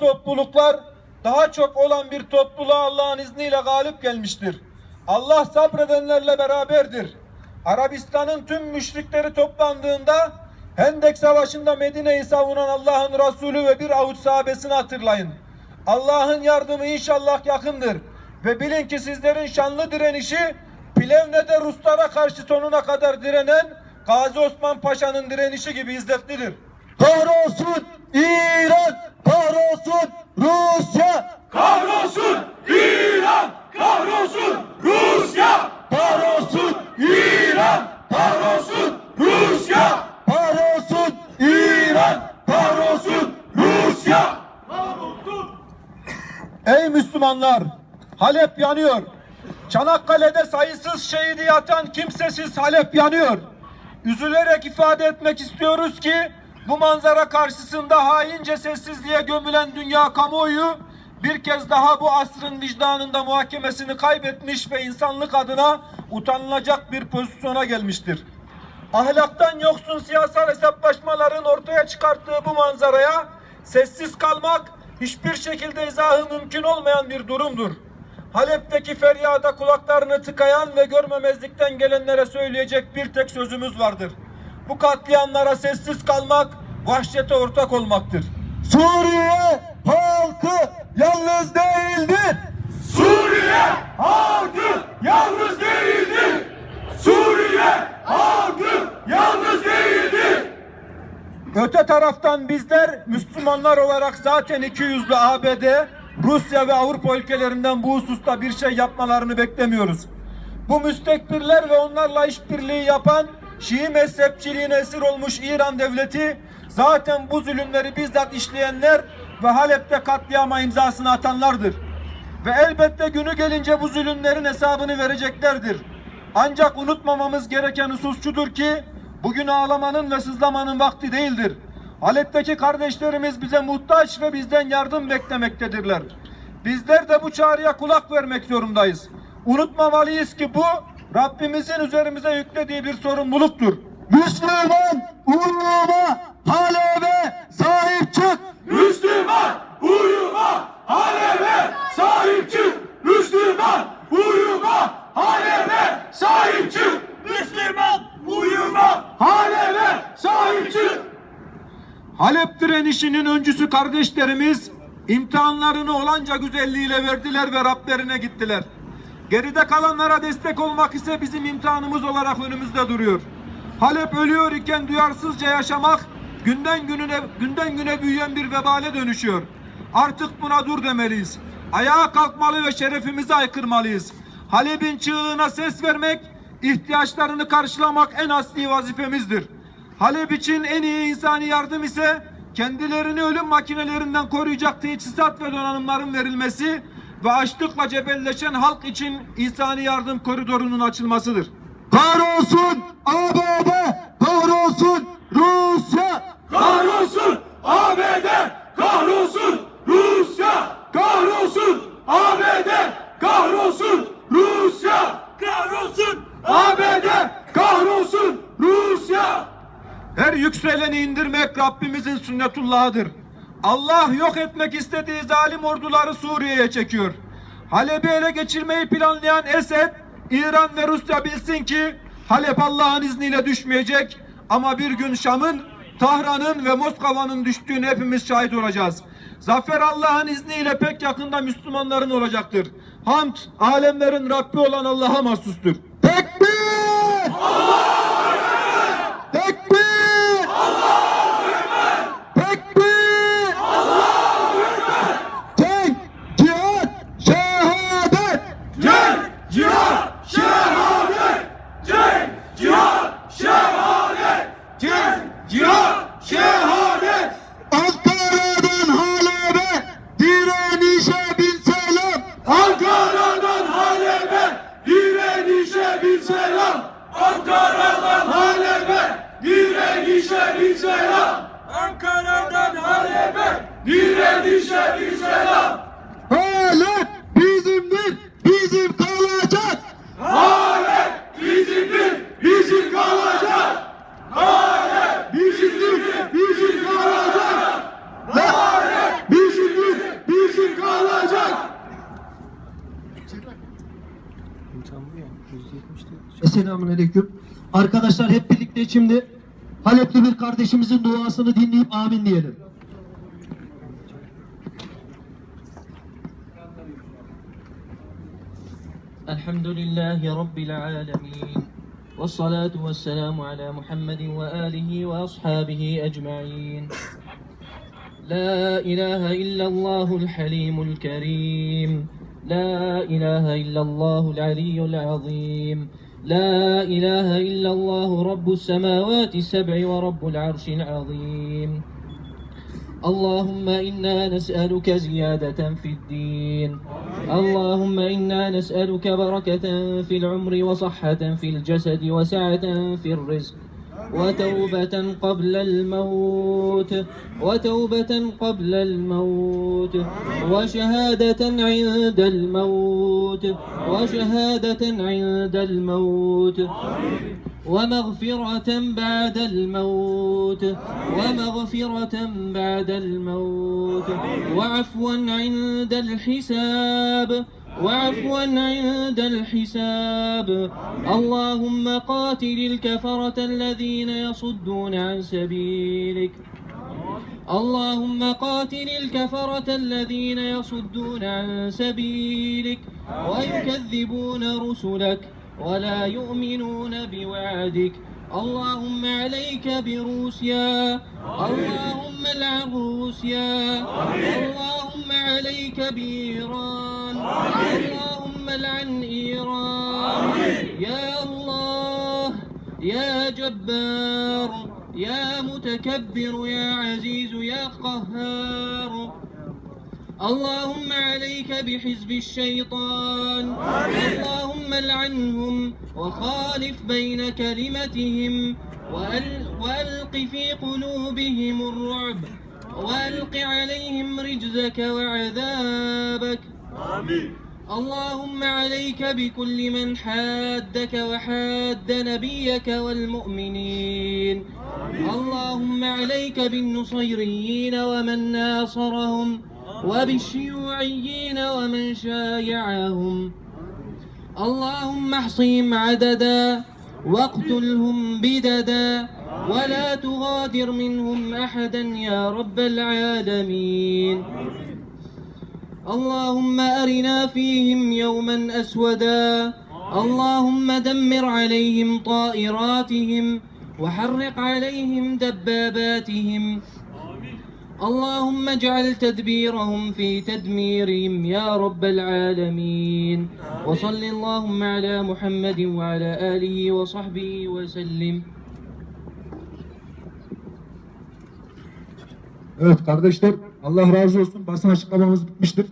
topluluklar daha çok olan bir topluluğa Allah'ın izniyle galip gelmiştir. Allah sabredenlerle beraberdir. Arabistan'ın tüm müşrikleri toplandığında Hendek Savaşı'nda Medine'yi savunan Allah'ın Resulü ve bir avuç sahabesini hatırlayın. Allah'ın yardımı inşallah yakındır. Ve bilin ki sizlerin şanlı direnişi Plevne'de Ruslara karşı sonuna kadar direnen Gazi Osman Paşa'nın direnişi gibi izzetlidir. Kahrolsun İran, kahrolsun Rusya, Kahrolsun İran, kahrolsun Rusya, kahrolsun İran, kahrolsun Rusya, kahrolsun İran, kahrolsun Rusya. Ey Müslümanlar! Halep yanıyor. Çanakkale'de sayısız şehidi yatan kimsesiz Halep yanıyor. Üzülerek ifade etmek istiyoruz ki bu manzara karşısında haince sessizliğe gömülen dünya kamuoyu bir kez daha bu asrın vicdanında muhakemesini kaybetmiş ve insanlık adına utanılacak bir pozisyona gelmiştir. Ahlaktan yoksun siyasal hesaplaşmaların ortaya çıkarttığı bu manzaraya sessiz kalmak hiçbir şekilde izahı mümkün olmayan bir durumdur. Halep'teki feryada kulaklarını tıkayan ve görmemezlikten gelenlere söyleyecek bir tek sözümüz vardır. Bu katliamlara sessiz kalmak, vahşete ortak olmaktır. Suriye halkı yalnız değildir. Suriye halkı yalnız değildir. Suriye halkı yalnız değildir. Öte taraftan bizler Müslümanlar olarak zaten iki yüzlü ABD, Rusya ve Avrupa ülkelerinden bu hususta bir şey yapmalarını beklemiyoruz. Bu müstekbirler ve onlarla işbirliği yapan Şii mezhepçiliğine esir olmuş İran devleti zaten bu zulümleri bizzat işleyenler ve Halep'te katliama imzasını atanlardır. Ve elbette günü gelince bu zulümlerin hesabını vereceklerdir. Ancak unutmamamız gereken husus şudur ki bugün ağlamanın ve sızlamanın vakti değildir. Halep'teki kardeşlerimiz bize muhtaç ve bizden yardım beklemektedirler. Bizler de bu çağrıya kulak vermek zorundayız. Unutmamalıyız ki bu Rabbimizin üzerimize yüklediği bir sorumluluktur. Müslüman uluma Halep'e sahip çık. Müslüman uyuma Halep'e sahip çık. Müslüman uyuma Halep'e sahip çık. Müslüman uyuma Halep'e sahip çık. Halep direnişinin öncüsü kardeşlerimiz imtihanlarını olanca güzelliğiyle verdiler ve Rablerine gittiler. Geride kalanlara destek olmak ise bizim imtihanımız olarak önümüzde duruyor. Halep ölüyor iken duyarsızca yaşamak günden gününe günden güne büyüyen bir vebale dönüşüyor. Artık buna dur demeliyiz. Ayağa kalkmalı ve şerefimizi aykırmalıyız. Halep'in çığlığına ses vermek, ihtiyaçlarını karşılamak en asli vazifemizdir. Halep için en iyi insani yardım ise kendilerini ölüm makinelerinden koruyacak teçhizat ve donanımların verilmesi ve açlıkla cebelleşen halk için insani yardım koridorunun açılmasıdır. Kahrolsun ABD, kahrolsun Rusya, Kahrolsun ABD, kahrolsun Rusya, kahrolsun ABD, kahrolsun Rusya, kahrolsun ABD, kahrolsun Rusya. Her yükseleni indirmek Rabbimizin sünnetullahıdır. Allah yok etmek istediği zalim orduları Suriye'ye çekiyor. Halep'i ele geçirmeyi planlayan Esed, İran ve Rusya bilsin ki Halep Allah'ın izniyle düşmeyecek ama bir gün Şam'ın, Tahran'ın ve Moskova'nın düştüğüne hepimiz şahit olacağız. Zafer Allah'ın izniyle pek yakında Müslümanların olacaktır. Hamd alemlerin Rabbi olan Allah'a mahsustur. tekbir! Tekbir! Ankara'dan Halep'e direnişe bir selam. Ankara'dan Halep'e direnişe bir selam. Halep bizimdir, bizim kalacak! Halep bizimdir, bizim kalacak. Halep bizimdir, bizim kalacak. Halep bizimdir, Selamünaleyküm. Arkadaşlar hep birlikte şimdi Halepli bir kardeşimizin duasını dinleyip amin diyelim. Elhamdülillahi Rabbil alemin. Ve salatu ve selamu ala Muhammedin ve alihi ve ashabihi ecma'in. La ilahe illallahul halimul kerim. La ilahe illallahul aliyyul azim. لا إله إلا الله رب السماوات السبع ورب العرش العظيم. اللهم إنا نسألك زيادة في الدين. اللهم إنا نسألك بركة في العمر وصحة في الجسد وسعة في الرزق. وتوبة قبل الموت وتوبة قبل الموت وشهادة عند الموت وشهادة عند الموت ومغفرة بعد الموت ومغفرة بعد الموت وعفوا عند الحساب وعفوا عند الحساب. اللهم قاتل الكفرة الذين يصدون عن سبيلك. اللهم قاتل الكفرة الذين يصدون عن سبيلك. ويكذبون رسلك ولا يؤمنون بوعدك. اللهم عليك بروسيا. اللهم العن روسيا. اللهم عليك بإيران. اللهم العن إيران. يا الله يا جبار يا متكبر يا عزيز يا قهار. اللهم عليك بحزب الشيطان. اللهم العنهم وخالف بين كلمتهم. وأل وألق في قلوبهم الرعب. وألق عليهم رجزك وعذابك. اللهم عليك بكل من حادك وحاد نبيك والمؤمنين. اللهم عليك بالنصيريين ومن ناصرهم وبالشيوعيين ومن شايعهم. اللهم احصهم عددا واقتلهم بددا ولا تغادر منهم أحدا يا رب العالمين. اللهم أرنا فيهم يوما أسودا اللهم دمر عليهم طائراتهم وحرق عليهم دباباتهم اللهم اجعل تدبيرهم في تدميرهم يا رب العالمين وصل اللهم على محمد وعلى آله وصحبه وسلم Evet kardeşler Allah razı olsun basın açıklamamız bitmiştir.